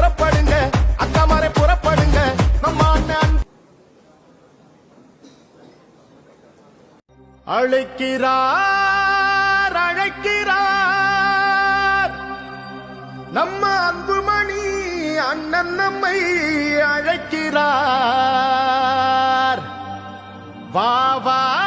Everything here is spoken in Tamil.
புறப்படுங்க. அக்கா அக்காமாரை புறப்படுங்க. நம்ம அண்ணன் அழைக்கிறார் அழைக்கிறார். நம்ம அன்புமணி அண்ணன் நம்மை அழைக்கிறார். வா வா